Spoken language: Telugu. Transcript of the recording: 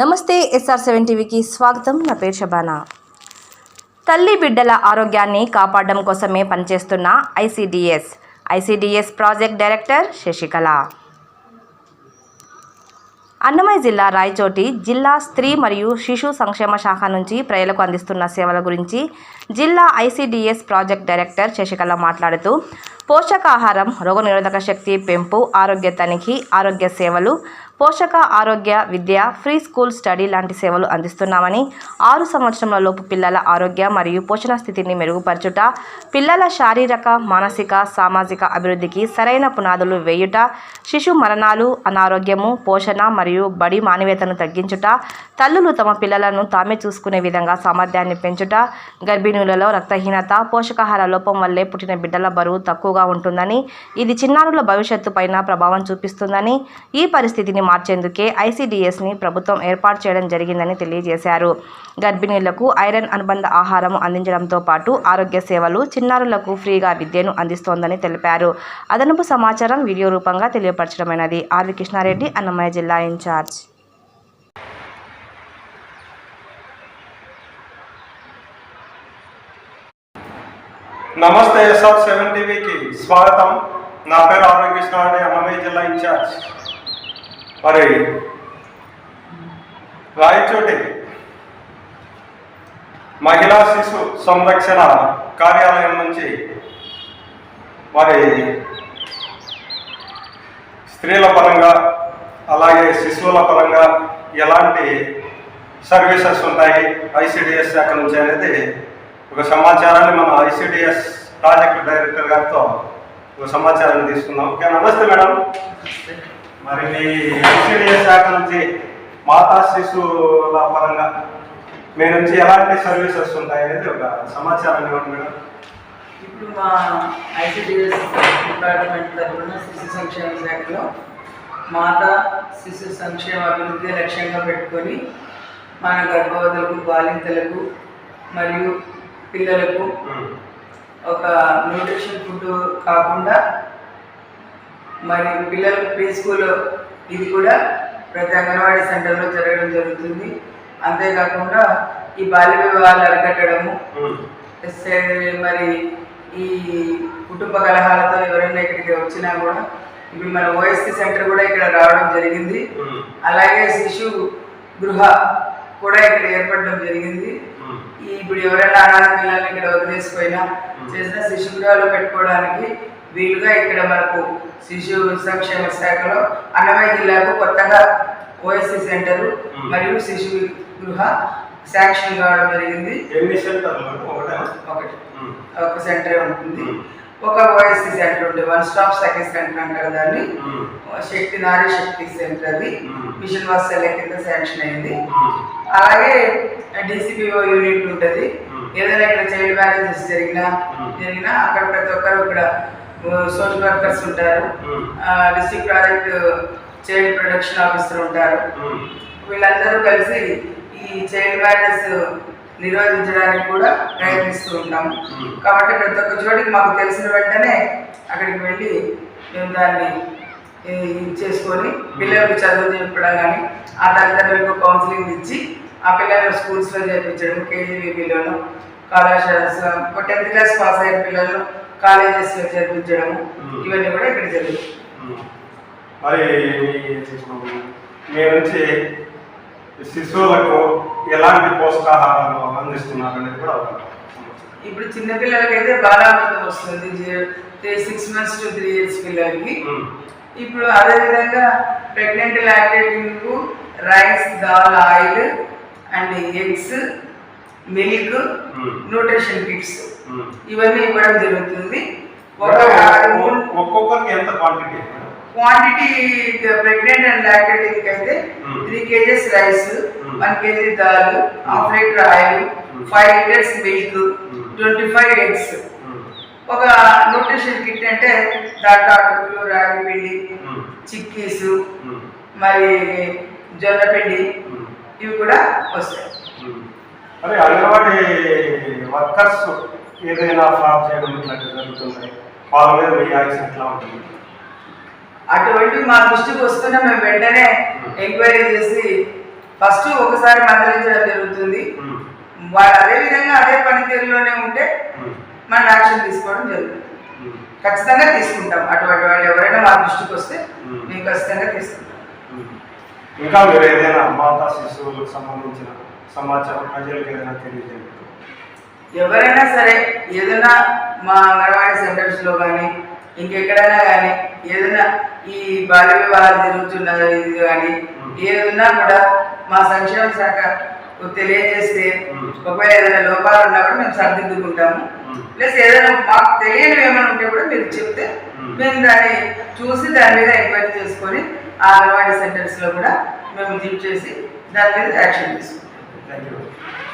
నమస్తే ఎస్ఆర్ సెవెన్ టీవీకి స్వాగతం. నా పేరు షబానా తల్లి బిడ్డల ఆరోగ్యాన్ని కాపాడడం కోసమే పనిచేస్తున్న ICDS ICDS project director Sasikala. Annamayya జిల్లా రాయచోటి జిల్లా స్త్రీ మరియు శిశు సంక్షేమ శాఖ నుంచి ప్రజలకు అందిస్తున్న సేవల గురించి జిల్లా ఐసిడిఎస్ ప్రాజెక్ట్ డైరెక్టర్ శశికళ మాట్లాడుతూ పోషకాహారం రోగనిరోధక శక్తి పెంపు ఆరోగ్య తనిఖీ ఆరోగ్య సేవలు పోషక ఆరోగ్య విద్య ఫ్రీ స్కూల్ స్టడీ లాంటి సేవలు అందిస్తున్నామని ఆరు సంవత్సరముల లోపు పిల్లల ఆరోగ్య మరియు పోషణ స్థితిని మెరుగుపరచుట పిల్లల శారీరక మానసిక సామాజిక అభివృద్ధికి సరైన పునాదులు వేయుట శిశు మరణాలు అనారోగ్యము పోషణ మరియు బడి మానవీయతను తగ్గించుట తల్లులు తమ పిల్లలను తామే చూసుకునే విధంగా సామర్థ్యాన్ని పెంచుట గర్భిణులలో రక్తహీనత పోషకాహార లోపం వల్లే పుట్టిన బిడ్డల బరువు తక్కువగా ఉంటుందని ఇది చిన్నారుల భవిష్యత్తు పైన ప్రభావం చూపిస్తుందని ఈ పరిస్థితిని మార్చేందుకే ఐసీడీఎస్ని ప్రభుత్వం ఏర్పాటు చేయడం జరిగిందని తెలియజేశారు. గర్భిణీలకు ఐరన్ అనుబంధ ఆహారం అందించడంతో పాటు ఆరోగ్య సేవలు చిన్నారులకు ఫ్రీగా విద్యను అందిస్తోందని తెలిపారు. అదనపు సమాచారం వీడియో రూపంగా తెలియపరచడమైనది. ఆర్వి కృష్ణారెడ్డి అన్నమయ్య జిల్లా ఇన్ఛార్జ్. నమస్తే ఎస్ఆర్ సెవెన్ టీవీకి స్వాగతం. నా పేరు ఆరోగ్య కృష్ణారెడ్డి అన్నమయ్య జిల్లా ఇన్ఛార్జ్. మరి రాయచోటి. మహిళా శిశు సంరక్షణ కార్యాలయం నుంచి. మరి స్త్రీల పరంగా అలాగే శిశువుల పరంగా ఎలాంటి సర్వీసెస్ ఉంటాయి? ఐసిడిఎస్ శాఖ నుంచి అనేది ఒక సమాచారాన్ని మన ఐసిడిఎస్ ప్రాజెక్ట్ డైరెక్టర్ గారితో ఒక సమాచారాన్ని తీసుకుందాం. ఓకే నమస్తే మేడం. మరి మీ శాఖ నుంచి మాతా శిశువుల పరంగా మీ నుంచి ఎలాంటి సర్వీసెస్ ఉంటాయి అనేది ఒక సమాచారాన్ని ఇవ్వండి మేడం. ఇప్పుడు మా ఐసిడిఎస్ డిపార్ట్మెంట్ తరఫున శిశు సంక్షేమ శాఖలో మాతా శిశు సంక్షేమ అభివృద్ధి లక్ష్యంగా పెట్టుకొని మన గర్భవతులకు బాలింతలకు మరియు పిల్లలకు ఒక న్యూట్రిషన్ ఫుడ్ కాకుండా మరి పిల్లలకు ప్రీ స్కూల్ ఇది కూడా ప్రతి అంగన్వాడీ సెంటర్లో జరగడం జరుగుతుంది. అంతేకాకుండా ఈ బాల్య వివాహాలు అరికట్టడము మరి ఈ కుటుంబ కలహాలతో ఎవరైనా ఇక్కడికి వచ్చినా కూడా ఇప్పుడు మన ఓఎస్సీ సెంటర్ కూడా ఇక్కడ రావడం జరిగింది. అలాగే శిశు గృహ కూడా ఇక్కడ ఏర్పడడం జరిగింది. ఇప్పుడు ఎవరైనా అనాథ పిల్లల్ని ఇక్కడ వదిలేసిపోయినా చేసిన శిశు గృహాలు పెట్టుకోవడానికి వీలుగా ఇక్కడ మనకు శిశు సంక్షేమ శాఖలో అన్నమయ్య జిల్లాకు కొత్తగా ఓఎస్సీ సెంటర్ మరియు శిశు గృహ శాంక్షన్ కావడం జరిగింది ఒకటి. ఒక సెంటరే ఉంటుంది ఒక ఓఎస్సీ సెంటర్ ఉంది వన్ స్టాప్ సెకండ్ సెంటర్ అంటారు దాన్ని. శక్తి నారీ శక్తి సెంటర్ అది. మిషన్ వాత్సల్య కింద శాంక్షన్ అయింది. అలాగే డిసిపిఓ యూనిట్ ఉంటుంది. ఏదైనా ఇక్కడ చైల్డ్ మ్యారేజెస్ జరిగినా. జరిగినా అక్కడ ప్రతి ఒక్కరు ఇక్కడ సోషల్ వర్కర్స్ ఉంటారు ఉమ్. District project child protection officer ఉంటారు. వీళ్ళందరూ కలిసి ఈ చైల్డ్ మ్యారేజ్ నిరోధించడానికి కూడా ప్రయత్నిస్తూ ఉంటాము. కాబట్టి ప్రతి ఒక్క చోటికి మాకు తెలిసిన వెంటనే అక్కడికి వెళ్ళి మేము దాన్ని చేసుకొని పిల్లలకు చదువు చెప్పడం కానీ ఆ తల్లిదండ్రులకు కౌన్సిలింగ్ ఇచ్చి ఆ పిల్లలను స్కూల్స్లో చేర్పించడం కేజీబీలోను కళాశాల టెన్త్ క్లాస్ పాస్ అయిన పిల్లలను కాలేజెస్లో చేర్పించడము మ్మ్. ఇవన్నీ కూడా ఇక్కడ జరుగుతాయి ఉమ్. మరి మీ- నుంచి శిశువులకు ఎలాంటి పోషకాహారాలు అందిస్తున్నారు అనేది కూడా. ఇప్పుడు చిన్న పిల్లలకైతే బాలామృతం వస్తుంది six months to three years పిల్లలకి. ఇప్పుడు అదే విధంగా pregnant lactating rice dal oil and eggs milk. Nutrition kits. ఇవన్నీ ఇవ్వడం జరుగుతుంది ఒక ఒక్కొక్క- ఒక్కొక్కరికి ఎంత quantity quantity pregnant and lactating అయితే. Three kgs rice. One kg dal half litre oil. Five litres milk. Twenty five eggs. ఒక న్యూట్రిషన్ కిట్ అంటే దాంట్లో అటుకులు రాగి పిండి. చిక్కీస్. మరి జొన్న పిండి. ఇవి కూడా వస్తాయి. మరి అంగన్వాడీ వర్కర్స్ ఏదైనా ఫ్రాడ్ చేయడం ఇట్లాంటివి జరుగుతున్నాయి. వాళ్ళ మీద మీ యాక్షన్ ఎట్లా ఉంటుంది? అటువంటి మా దృష్టికి వస్తున్న మేము వెంటనే ఎంక్వైరీ చేసి ఫస్ట్ ఒకసారి మందలించడం జరుగుతుంది. ఉమ్, వాళ్ళు అదే విధంగా అదే పనితీరులోనే ఉంటే ఉమ్, మనం యాక్షన్ తీసుకోవడం జరుగుతుంది. ఖచ్చితంగా తీసుకుంటాం. అటువంటి వాళ్ళు ఎవరైనా మా దృష్టికి వస్తే మ్మ్. ఖచ్చితంగా తీసుకుంటాం. ఇంకా మీరు ఏదైనా మాతా శిశువులకు సంబంధించిన సమాచారం ప్రజలకు ఏదైనా తెలియజేయండి ఎవరైనా సరే ఏదైనా మా అంగన్వాడీ సెంటర్స్లో కానీ ఇంకెక్కడైనా కానీ ఏదైనా ఈ బాల్య వివాహాలు జరుగుతున్న ఇది కానీ ఏదైనా కూడా మా సంక్షేమ శాఖ తెలియజేస్తే. ఒకవేళ ఏదైనా లోపాలు ఉన్నా కూడా మేము సర్దిద్దుకుంటాము. ప్లస్ ఏదైనా మాకు తెలియనివి ఏమైనా ఉంటే కూడా మీరు చెప్తే మ్మ్. మేము దాన్ని చూసి దాని మీద ఎంక్వైరీ చేసుకొని ఆ అంగన్వాడీ సెంటర్స్లో కూడా మేము జిప్ చేసి దాని మీద యాక్షన్ తీసుకుంటాం Thank you.